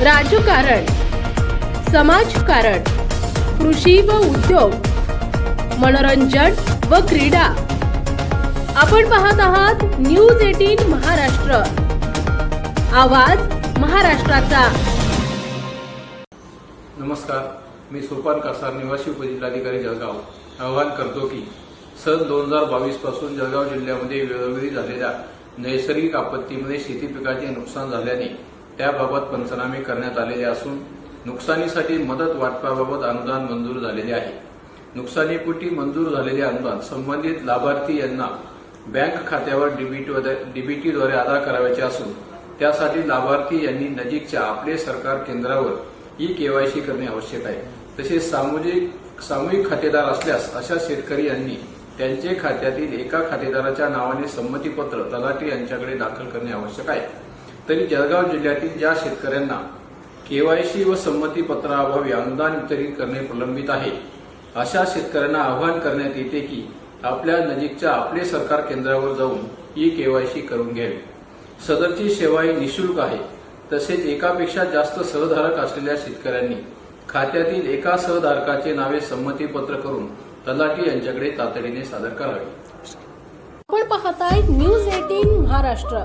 राजकारण समाजकारण कृषी व उद्योग मनोरंजन व क्रीडा. आपण पाहत आहात न्यूज एटीन महाराष्ट्र. आवाज महाराष्ट्राचा. नमस्कार मी सोपान कासार निवासी उपजिल्हाधिकारी जळगाव. आवाहन करतो की सन दोन हजार बावीसपासून जळगाव जिल्ह्यामध्ये वेळोवेळी झालेल्या नैसर्गिक आपत्तीमध्ये शेती पिकाचे नुकसान झाल्याने त्याबाबत पंचनामे करण्यात आलेले असून नुकसानीसाठी मदत वाटपाबाबत अनुदान मंजूर झालेले आहे. नुकसानीपोटी मंजूर झालेले अनुदान संबंधित लाभार्थी यांना बँक खात्यावर डीबीटीद्वारे अदा करावयाचे असून त्यासाठी लाभार्थी यांनी नजीकच्या आपले सरकार केंद्रावर ई केवायसी करणे आवश्यक आहे. तसेच सामाजिक सामूहिक खातेदार असल्यास अशा शेतकरी यांनी त्यांचे खात्यातील एका खातेदाराच्या नावाने संमतीपत्र तलाठी यांच्याकडे दाखल करणे आवश्यक आहे. तरी जळगाव जिल्ह्यातील ज्या शेतकऱ्यांना केवायसी व संमतीपत्राअभावी अनुदान वितरित करणे प्रलंबित आहे अशा शेतकऱ्यांना आवाहन करण्यात येते की आपल्या नजीकच्या आपले सरकार केंद्रावर जाऊन ई केवायसी करून घ्यावी. सदरची सेवा ही निशुल्क आहे. तसेच एकापेक्षा जास्त सहधारक असलेल्या शेतकऱ्यांनी खात्यातील एका सहधारकाचे नावे संमतीपत्र करून तलाठी यांच्याकडे तातडीने सादर करावे. आपण पाहताय न्यूज एटीन महाराष्ट्र.